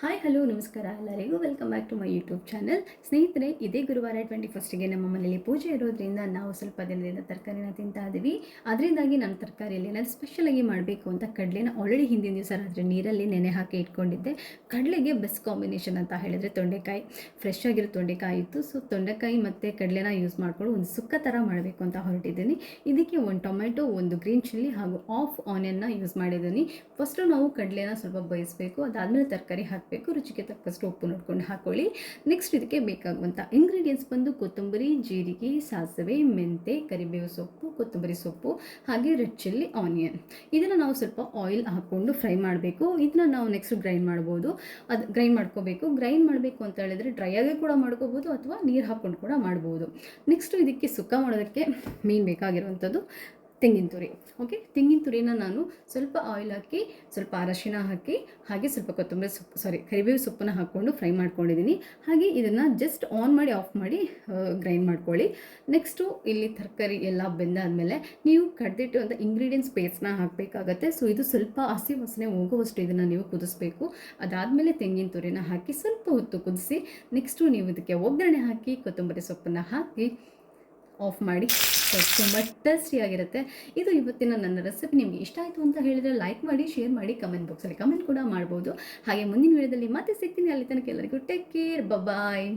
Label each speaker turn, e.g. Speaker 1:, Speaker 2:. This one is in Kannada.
Speaker 1: ಹಾಯ್ ಹಲೋ ನಮಸ್ಕಾರ ಎಲ್ಲರಿಗೂ. Welcome back to my YouTube channel ಸ್ನೇಹಿತರೆ, ಇದೇ ಗುರುವಾರ ಟ್ವೆಂಟಿ ಫಸ್ಟಿಗೆ ನಮ್ಮ ಮನೆಯಲ್ಲಿ ಪೂಜೆ ಇರೋದ್ರಿಂದ ನಾವು ಸ್ವಲ್ಪ ದಿನದಿಂದ ತರಕಾರಿನ ತಿಂತಾ ಇದ್ದೀವಿ ಅದರಿಂದಾಗಿ ನಾನು ತರಕಾರಿಯಲ್ಲಿ ಏನಾದ್ರು ಸ್ಪೆಷಲಾಗಿ ಮಾಡಬೇಕು ಅಂತ ಕಡಲೆನ ಆಲ್ರೆಡಿ ಹಿಂದಿನ ದಿವಸ ರಾತ್ರಿ ನೀರಲ್ಲಿ ನೆನೆ ಹಾಕಿ ಇಟ್ಕೊಂಡಿದ್ದೆ. ಕಡಲೆಗೆ ಬೆಸ್ಟ್ ಕಾಂಬಿನೇಷನ್ ಅಂತ ಹೇಳಿದರೆ ತೊಂಡೆಕಾಯಿ. ಫ್ರೆಶ್ ಆಗಿರೋ ತೊಂಡೆಕಾಯಿ ಇತ್ತು. ಸೊ ತೊಂಡೆಕಾಯಿ ಮತ್ತು ಕಡಲೆನ ಯೂಸ್ ಮಾಡಿಕೊಂಡು ಒಂದು ಸುಕ್ಕ ಥರ ಮಾಡಬೇಕು ಅಂತ ಹೊರಟಿದ್ದೀನಿ. ಇದಕ್ಕೆ ಒಂದು ಟೊಮೆಟೊ, ಒಂದು ಗ್ರೀನ್ ಚಿಲ್ಲಿ ಹಾಗೂ ಆಫ್ ಆನಿಯನ್ನ ಯೂಸ್ ಮಾಡಿದ್ದೀನಿ. ಫಸ್ಟು ನಾವು ಕಡಲೆನ ಸ್ವಲ್ಪ ಬೇಯಿಸಬೇಕು. ಅದಾದಮೇಲೆ ತರಕಾರಿ ಹಾಕಬೇಕು. ರುಚಿಗೆ ತಕ್ಕಷ್ಟು ಉಪ್ಪು ನೋಡ್ಕೊಂಡು ಹಾಕೊಳ್ಳಿ. ನೆಕ್ಸ್ಟ್ ಇದಕ್ಕೆ ಬೇಕಾಗುವಂಥ ಇಂಗ್ರೀಡಿಯೆಂಟ್ಸ್ ಬಂದು ಕೊತ್ತಂಬರಿ, ಜೀರಿಗೆ, ಸಾಸಿವೆ, ಮೆಂತೆ, ಕರಿಬೇವು ಸೊಪ್ಪು, ಕೊತ್ತಂಬರಿ ಸೊಪ್ಪು, ಹಾಗೆ ರೆಡ್ ಚಿಲ್ಲಿ, ಆನಿಯನ್. ಇದನ್ನು ನಾವು ಸ್ವಲ್ಪ ಆಯಿಲ್ ಹಾಕ್ಕೊಂಡು ಫ್ರೈ ಮಾಡಬೇಕು. ಇದನ್ನ ನಾವು ನೆಕ್ಸ್ಟ್ ಗ್ರೈಂಡ್ ಮಾಡ್ಬೋದು. ಅದು ಗ್ರೈಂಡ್ ಮಾಡ್ಕೋಬೇಕು. ಗ್ರೈಂಡ್ ಮಾಡಬೇಕು ಅಂತ ಹೇಳಿದ್ರೆ ಡ್ರೈ ಆಗಿ ಕೂಡ ಮಾಡ್ಕೋಬೋದು ಅಥವಾ ನೀರು ಹಾಕ್ಕೊಂಡು ಕೂಡ ಮಾಡ್ಬೋದು. ನೆಕ್ಸ್ಟು ಇದಕ್ಕೆ ಸುಕ್ಕ ಮಾಡೋದಕ್ಕೆ ಮೀನು ಬೇಕಾಗಿರುವಂಥದ್ದು ತೆಂಗಿನ ತುರಿ ಓಕೆ ತೆಂಗಿನ ತುರಿನ ನಾನು ಸ್ವಲ್ಪ ಆಯಿಲ್ ಹಾಕಿ, ಸ್ವಲ್ಪ ಅರಶಿನ ಹಾಕಿ, ಹಾಗೆ ಸ್ವಲ್ಪ ಕೊತ್ತಂಬರಿ ಸೊಪ್ಪು ಸಾರಿ ಕರಿಬೇವು ಸೊಪ್ಪನ್ನು ಹಾಕ್ಕೊಂಡು ಫ್ರೈ ಮಾಡ್ಕೊಂಡಿದ್ದೀನಿ. ಹಾಗೆ ಇದನ್ನು ಜಸ್ಟ್ ಆನ್ ಮಾಡಿ ಆಫ್ ಮಾಡಿ ಗ್ರೈಂಡ್ ಮಾಡ್ಕೊಳ್ಳಿ. ನೆಕ್ಸ್ಟು ಇಲ್ಲಿ ತರಕಾರಿ ಎಲ್ಲ ಬೆಂದಾದಮೇಲೆ ನೀವು ಕಡ್ದಿಟ್ಟುವಂಥ ಇಂಗ್ರೀಡಿಯೆಂಟ್ಸ್ ಪೇಸ್ಟ್ನ ಹಾಕಬೇಕಾಗತ್ತೆ. ಸೊ ಇದು ಸ್ವಲ್ಪ ಹಸಿ ವಾಸನೆ ಹೋಗುವಷ್ಟು ಇದನ್ನು ನೀವು ಕುದಿಸ್ಬೇಕು. ಅದಾದಮೇಲೆ ತೆಂಗಿನ ತುರಿನ ಹಾಕಿ ಸ್ವಲ್ಪ ಹೊತ್ತು ಕುದಿಸಿ ನೆಕ್ಸ್ಟು ನೀವು ಇದಕ್ಕೆ ಒಗ್ಗರಣೆ ಹಾಕಿ, ಕೊತ್ತಂಬರಿ ಸೊಪ್ಪನ್ನು ಹಾಕಿ ಆಫ್ ಮಾಡಿ. ಸೊ ತುಂಬ ಟೇಸ್ಟಿಯಾಗಿರುತ್ತೆ ಇದು ಇವತ್ತಿನ ನನ್ನ ರೆಸಿಪಿ ನಿಮಗೆ ಇಷ್ಟ ಆಯಿತು ಅಂತ ಹೇಳಿದರೆ ಲೈಕ್ ಮಾಡಿ ಶೇರ್ ಮಾಡಿ ಕಮೆಂಟ್ ಬಾಕ್ಸಲ್ಲಿ ಕಮೆಂಟ್ ಕೂಡ ಮಾಡ್ಬೋದು. ಹಾಗೆ ಮುಂದಿನ ವಿಡಿಯೋದಲ್ಲಿ ಮತ್ತೆ ಸಿಗ್ತೀನಿ. ಅಲ್ಲಿ ತನಕ ಎಲ್ಲರಿಗೂ ಟೇಕ್ ಕೇರ್ ಬಾಯ್